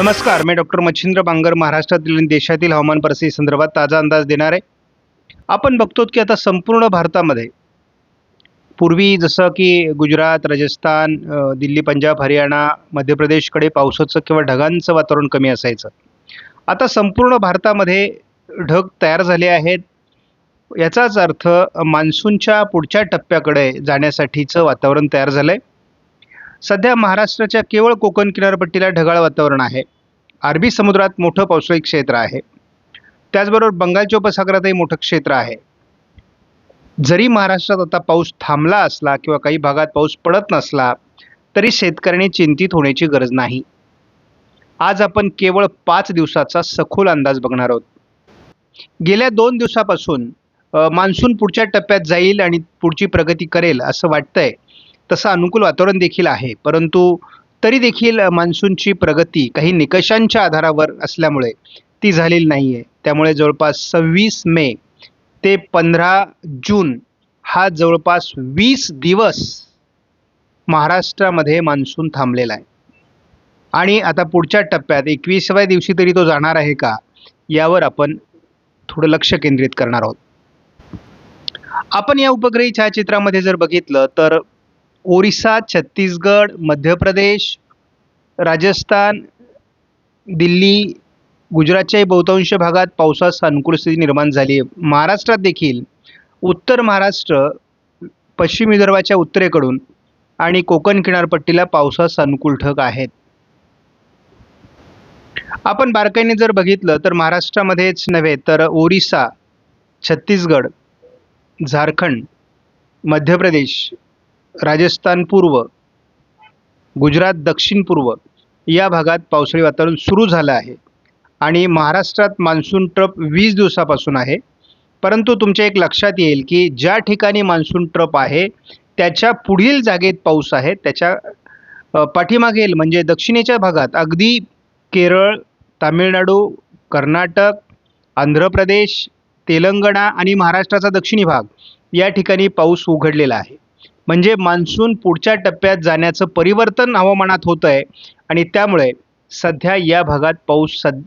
नमस्कार मी डॉक्टर मच्छिंद्र बांगर महाराष्ट्रातील आणि देशातील हवामान परिस्थिती संदर्भात ताजा अंदाज देणार आहे. आपण बघतो की आता संपूर्ण भारतामध्ये पूर्वी जसं की गुजरात राजस्थान दिल्ली पंजाब हरियाणा मध्य प्रदेशकडे पावसाचं किंवा ढगांचं वातावरण कमी असायचं. आता संपूर्ण भारतामध्ये ढग तयार झाले आहेत. याचाच अर्थ मान्सूनच्या पुढच्या टप्प्याकडे जाण्यासाठीचं वातावरण तयार झालं आहे सध्या महाराष्ट्राच्या केवळ कोकण किनारपट्टीला ढगाळ वातावरण आहे. अरबी समुद्रात मोठं पावसाळी क्षेत्र आहे. त्याचबरोबर बंगालच्या उपसागरातही मोठं क्षेत्र आहे. जरी महाराष्ट्रात आता पाऊस थांबला असला किंवा काही भागात पाऊस पडत नसला तरी शेतकऱ्यांनी चिंतित होण्याची गरज नाही. आज आपण केवळ पाच दिवसाचा सखोल अंदाज बघणार आहोत. गेल्या दोन दिवसापासून मान्सून पुढच्या टप्प्यात जाईल आणि पुढची प्रगती करेल असं वाटतंय. तसं अनुकूल वातावरण देखील आहे. परंतु तरी देखील मान्सूनची प्रगती काही निकषांच्या आधारावर असल्यामुळे ती झालेली नाही आहे त्यामुळे जवळपास सव्वीस मे ते पंधरा जून हा जवळपास वीस दिवस महाराष्ट्रामध्ये मान्सून थांबलेला आहे. आणि आता पुढच्या टप्प्यात एकविसाव्या दिवशी तरी तो जाणार आहे का यावर आपण थोडं लक्ष केंद्रित करणार आहोत. आपण या उपग्रही छायाचित्रामध्ये जर बघितलं तर ओरिसा छत्तीसगड मध्य प्रदेश राजस्थान दिल्ली गुजरातच्याही बहुतांश भागात पावसास अनुकूल स्थिती निर्माण झाली आहे. महाराष्ट्रात देखील उत्तर महाराष्ट्र पश्चिम विदर्भाच्या उत्तरेकडून आणि कोकण किनारपट्टीला पावसास अनुकूल ठक आहेत. आपण बारकाईने जर बघितलं तर महाराष्ट्रामध्येच नव्हे तर ओरिसा छत्तीसगड झारखंड मध्य प्रदेश राजस्थान पूर्व गुजरात दक्षिण पूर्व या भागात पावसाळी वातावरण सुरू झालं आहे. आणि महाराष्ट्रात मान्सून ट्रप वीस दिवसापासून आहे. परंतु तुमच्या एक लक्षात येईल की ज्या ठिकाणी मान्सून ट्रप आहे त्याच्या पुढील जागेत पाऊस आहे. त्याच्या पाठीमागेल म्हणजे दक्षिणेच्या भागात अगदी केरळ तामिळनाडू कर्नाटक आंध्र प्रदेश तेलंगणा आणि महाराष्ट्राचा दक्षिणी भाग या ठिकाणी पाऊस उघडलेला आहे. म्हणजे मान्सून पुढच्या टप्प्यात जाण्याचं परिवर्तन हवामानात होतं आहे आणि त्यामुळे सध्या या भागात पाऊस सद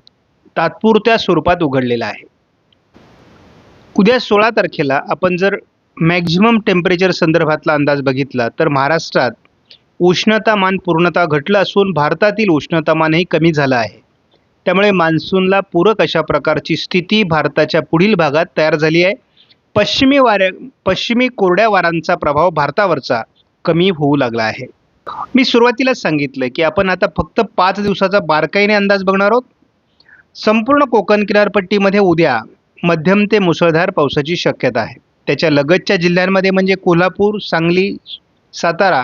तात्पुरत्या स्वरूपात उघडलेला आहे. उद्या सोळा तारखेला आपण जर मॅक्झिमम टेम्परेचर संदर्भातला अंदाज बघितला तर महाराष्ट्रात उष्णतामान पूर्णतः घटलं असून भारतातील उष्णतामानही कमी झालं आहे. त्यामुळे मान्सूनला पूरक अशा प्रकारची स्थिती भारताच्या पुढील भागात तयार झाली आहे. पश्चिमी वाऱ्या पश्चिमी कोरड्या वारांचा प्रभाव भारतावरचा कमी होऊ लागला आहे. मी सुरुवातीलाच सांगितलं की आपण आता फक्त पाच दिवसाचा बारकाईने अंदाज बघणार आहोत. संपूर्ण कोकण किनारपट्टीमध्ये उद्या मध्यम ते मुसळधार पावसाची शक्यता आहे. त्याच्या लगतच्या जिल्ह्यांमध्ये म्हणजे कोल्हापूर सांगली सातारा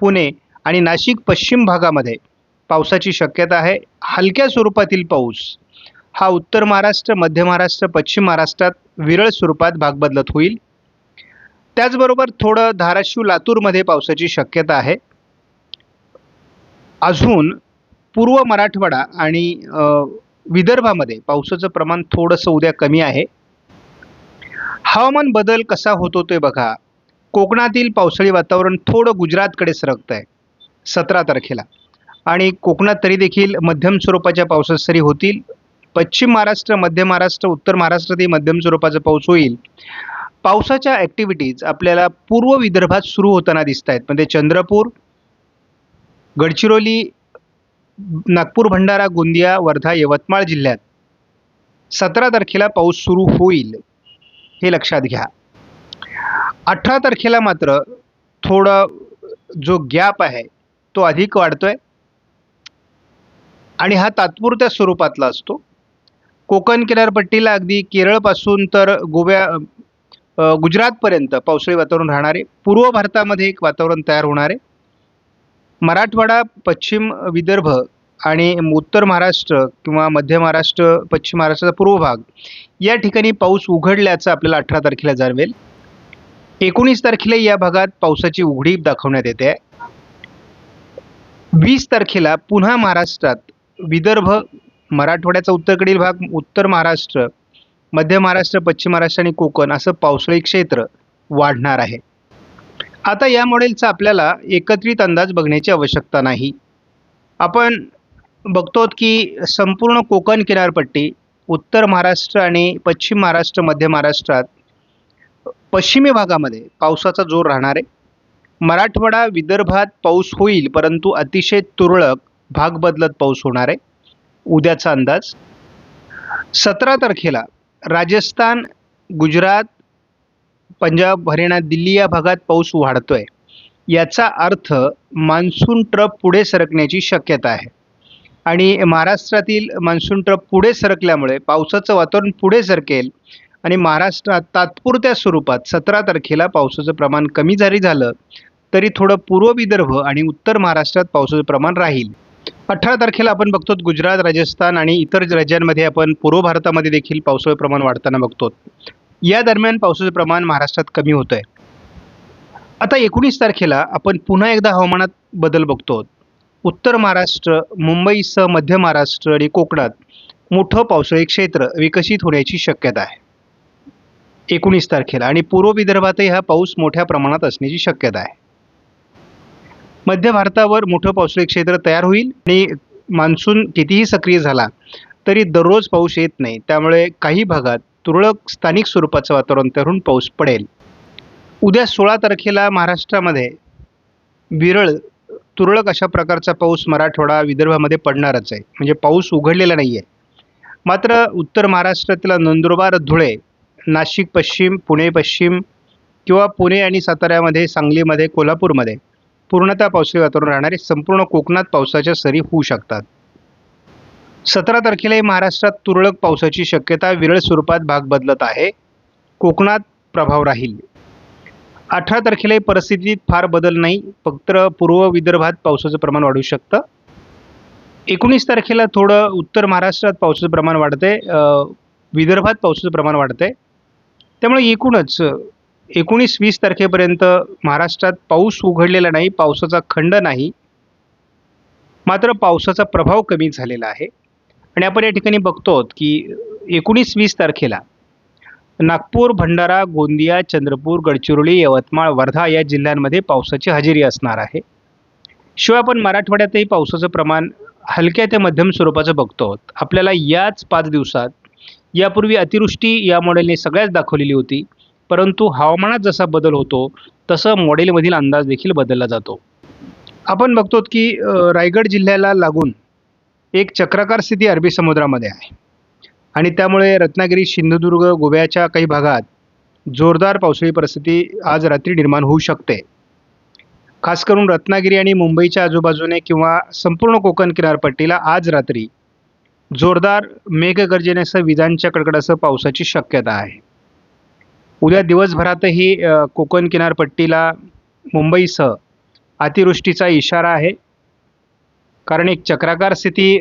पुणे आणि नाशिक पश्चिम भागामध्ये पावसाची शक्यता आहे. हलक्या स्वरूपातील पाऊस हा उत्तर महाराष्ट्र मध्य महाराष्ट्र पश्चिम महाराष्ट्रात विरळ स्वरूपात भाग बदलत होईल. त्याचबरोबर थोडं धाराशिव लातूरमध्ये पावसाची शक्यता आहे. अजून पूर्व मराठवाडा आणि विदर्भामध्ये पावसाचं प्रमाण थोडंसं उद्या कमी आहे. हवामान बदल कसा होतो ते बघा. कोकणातील पावसाळी वातावरण थोडं गुजरातकडे सरकत आहे सतरा तारखेला. आणि कोकणात तरी देखील मध्यम स्वरूपाच्या पावसात सरी होतील. पश्चिम महाराष्ट्र मध्य महाराष्ट्र उत्तर महाराष्ट्रातही मध्यम स्वरूपाचा पाऊस होईल. पावसाच्या ॲक्टिव्हिटीज आपल्याला पूर्व विदर्भात सुरू होताना दिसत आहेत म्हणजे चंद्रपूर गडचिरोली नागपूर भंडारा गोंदिया वर्धा यवतमाळ जिल्ह्यात सतरा तारखेला पाऊस सुरू होईल हे लक्षात घ्या. अठरा तारखेला मात्र थोडं जो गॅप आहे तो अधिक वाढतोय. आणि हा तात्पुरत्या स्वरूपातला असतो. कोकण किनारपट्टीला अगदी केरळपासून तर गोव्या गुजरातपर्यंत पावसाळी वातावरण राहणारे. पूर्व भारतामध्ये एक वातावरण तयार होणार. आहे मराठवाडा पश्चिम विदर्भ आणि उत्तर महाराष्ट्र किंवा मध्य महाराष्ट्र पश्चिम महाराष्ट्राचा पूर्व भाग या ठिकाणी पाऊस उघडल्याचं आपल्याला अठरा तारखेला जाणवेल. एकोणीस तारखेला या भागात पावसाची उघडी दाखवण्यात येते. वीस तारखेला पुन्हा महाराष्ट्रात विदर्भ मराठवाड्याचा उत्तरेकडील भाग उत्तर महाराष्ट्र मध्य महाराष्ट्र पश्चिम महाराष्ट्र आणि कोकण असं पावसाळी क्षेत्र वाढणार आहे. आता या मॉडेलचा आपल्याला एकत्रित अंदाज बघण्याची आवश्यकता नाही. आपण बघतो की संपूर्ण कोकण किनारपट्टी उत्तर महाराष्ट्र आणि पश्चिम महाराष्ट्र मध्य महाराष्ट्रात पश्चिमी भागामध्ये पावसाचा जोर राहणार आहे. मराठवाडा विदर्भात पाऊस होईल परंतु अतिशय तुरळक भाग बदलत पाऊस होणार आहे. उद्याचा अंदाज. सतरा तारखेला राजस्थान गुजरात पंजाब हरियाणा दिल्ली या भागात पाऊस वाढतोय. याचा अर्थ मान्सून ट्रप पुढे सरकण्याची शक्यता आहे. आणि महाराष्ट्रातील मान्सून ट्रप पुढे सरकल्यामुळे पावसाचं वातावरण पुढे सरकेल आणि महाराष्ट्रात तात्पुरत्या स्वरूपात सतरा तारखेला पावसाचं प्रमाण कमी जरी झालं तरी थोडं पूर्व विदर्भ आणि उत्तर महाराष्ट्रात पावसाचं प्रमाण राहील. अठरा तारखेला आपण बघतो गुजरात राजस्थान आणि इतर राज्यांमध्ये आपण पूर्व भारतामध्ये देखील पावसाचं प्रमाण वाढताना बघतो या दरम्यान पावसाचं प्रमाण महाराष्ट्रात कमी होतं आहे आता एकोणीस तारखेला आपण पुन्हा एकदा हवामानात बदल बघतो उत्तर महाराष्ट्र मुंबईसह मध्य महाराष्ट्र आणि कोकणात मोठं पावसाळी क्षेत्र विकसित होण्याची शक्यता आहे. एकोणीस तारखेला आणि पूर्व विदर्भातही हा पाऊस मोठ्या प्रमाणात असण्याची शक्यता आहे. मध्य भारतावर मोठं पावसाळी क्षेत्र तयार होईल आणि मान्सून कितीही सक्रिय झाला तरी दररोज पाऊस येत नाही. त्यामुळे काही भागात तुरळक स्थानिक स्वरूपाचं वातावरण तयार पाऊस पडेल. उद्या सोळा तारखेला महाराष्ट्रामध्ये विरळ तुरळक अशा प्रकारचा पाऊस मराठवाडा विदर्भामध्ये पडणारच आहे. म्हणजे पाऊस उघडलेला नाही आहे मात्र उत्तर महाराष्ट्रातील नंदुरबार धुळे नाशिक पश्चिम पुणे पश्चिम किंवा पुणे आणि साताऱ्यामध्ये सांगलीमध्ये कोल्हापूरमध्ये पूर्णतः पावसाळी वातावरण राहणारे संपूर्ण कोकणात पावसाच्या सरी होऊ शकतात. सतरा तारखेलाही महाराष्ट्रात तुरळक पावसाची शक्यता विरळ स्वरूपात भाग बदलत आहे. कोकणात प्रभाव राहील. अठरा तारखेलाही परिस्थितीत फार बदल नाही. फक्त पूर्व विदर्भात पावसाचं प्रमाण वाढू शकतं. एकोणीस तारखेला थोडं उत्तर महाराष्ट्रात पावसाचं प्रमाण वाढतंय. विदर्भात पावसाचं प्रमाण वाढतंय. त्यामुळे एकूणच एकोणीस वीस तारखेपर्यंत महाराष्ट्रात पाऊस उघडलेला नाही पावसाचा खंड नाही. मात्र पावसाचा प्रभाव कमी झालेला आहे. आणि आपण या ठिकाणी बघतो की एकोणीस वीस तारखेला नागपूर भंडारा गोंदिया चंद्रपूर गडचिरोली यवतमाळ वर्धा या जिल्ह्यांमध्ये पावसाची हजेरी असणार आहे. शिवाय आपण मराठवाड्यातही पावसाचं प्रमाण हलक्या ते मध्यम स्वरूपाचं बघतो आहोत. आपल्याला याच पाच दिवसात यापूर्वी अतिवृष्टी या मॉडेलने सगळ्याच दाखवलेली होती. परंतु हवामानात जसा बदल होतो तसं मॉडेलमधील अंदाज देखील बदलला जातो. आपण बघतो की रायगड जिल्ह्याला लागून एक चक्राकार स्थिती अरबी समुद्रामध्ये आहे. आणि त्यामुळे रत्नागिरी सिंधुदुर्ग गोव्याच्या काही भागात जोरदार पावसाळी परिस्थिती आज रात्री निर्माण होऊ शकते. खास करून रत्नागिरी आणि मुंबईच्या आजूबाजूने किंवा संपूर्ण कोकण किनारपट्टीला आज रात्री जोरदार मेघगर्जनेसह विजांच्या कडकडासह पावसाची शक्यता आहे. उद्या दिवसभरातही कोकण किनारपट्टीला मुंबईसह अतिवृष्टीचा इशारा आहे. कारण एक चक्राकार स्थिती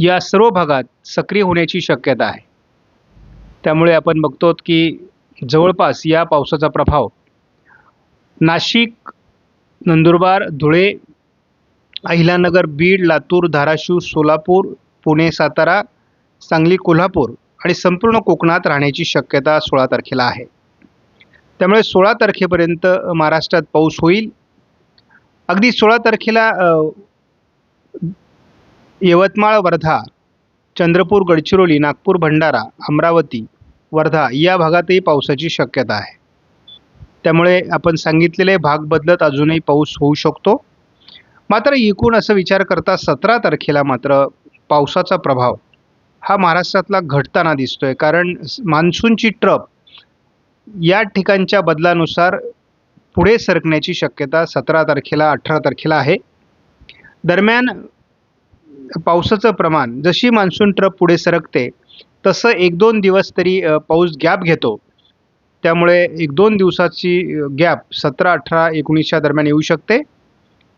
या सर्व भागात सक्रिय होण्याची शक्यता आहे. त्यामुळे आपण बघतो की जवळपास या पावसाचा प्रभाव नाशिक नंदुरबार धुळे अहिलानगर बीड लातूर धाराशिव सोलापूर पुणे सातारा सांगली कोल्हापूर आणि संपूर्ण कोकणात राहण्याची शक्यता सोळा तारखेला आहे. त्यामुळे सोळा तारखेपर्यंत महाराष्ट्रात पाऊस होईल. अगदी सोळा तारखेला यवतमाळ वर्धा चंद्रपूर गडचिरोली नागपूर भंडारा अमरावती वर्धा या भागातही पावसाची शक्यता आहे. त्यामुळे आपण सांगितलेले भाग बदलत अजूनही पाऊस होऊ शकतो. मात्र एकूण असं विचार करता सतरा तारखेला मात्र पावसाचा प्रभाव हा महाराष्ट्रातला घटताना दिसतोय. कारण मान्सूनची ट्रप या ठिकाणच्या बदलानुसार पुढे सरकण्याची शक्यता सतरा तारखेला अठरा तारखेला आहे. दरम्यान पावसाचं प्रमाण जशी मान्सून ट्रप पुढे सरकते तसं एक दोन दिवस तरी पाऊस गॅप घेतो. त्यामुळे एक दोन दिवसाची गॅप सतरा अठरा एकोणीसच्या दरम्यान येऊ शकते.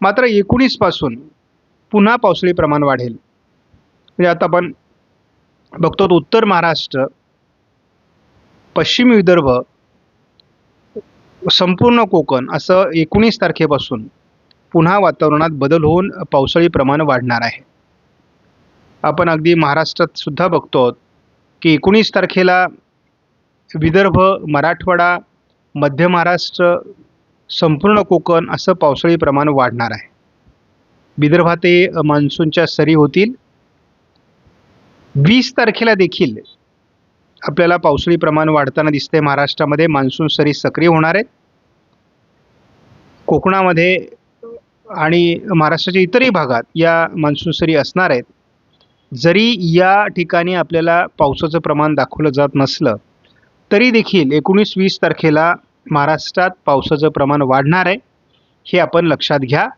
मात्र एकोणीसपासून पुन्हा पावसाळी प्रमाण वाढेल. म्हणजे आता आपण बघतो उत्तर महाराष्ट्र पश्चिम विदर्भ संपूर्ण कोकण असं एकोणीस तारखेपासून पुन्हा वातावरणात बदल होऊन पावसाळी प्रमाण वाढणार आहे. आपण अगदी महाराष्ट्रात सुद्धा बघतो की एकोणीस तारखेला विदर्भ मराठवाडा मध्य महाराष्ट्र संपूर्ण कोकण असं पावसाळी प्रमाण वाढणार आहे. विदर्भातही ते मान्सूनच्या सरी होतील. वीस तारखेला देखील आपल्याला पावसाळी प्रमाण वाढताना दिसते महाराष्ट्रामध्ये मान्सून सरी सक्रिय होणार आहेत. कोकणामध्ये आणि महाराष्ट्राच्या इतरही भागात या मान्सून सरी असणार आहेत. जरी या ठिकाणी आपल्याला पावसाचं प्रमाण दाखवलं जात नसलं तरी देखील एकोणीस वीस तारखेला महाराष्ट्रात पावसाचं प्रमाण वाढणार आहे हे आपण लक्षात घ्या.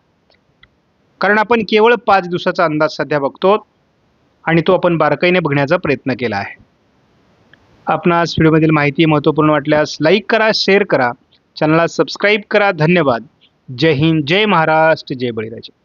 कारण आपण केवळ पाच दिवसाचा अंदाज सध्या बघतो आणि तो आपण बारकाईने बघण्याचा प्रयत्न केला आहे. आपणास व्हिडिओमधील माहिती महत्त्वपूर्ण वाटल्यास लाईक करा शेअर करा. चॅनलला सबस्क्राईब करा. धन्यवाद. जय हिंद. जय महाराष्ट्र. जय बळीराजे.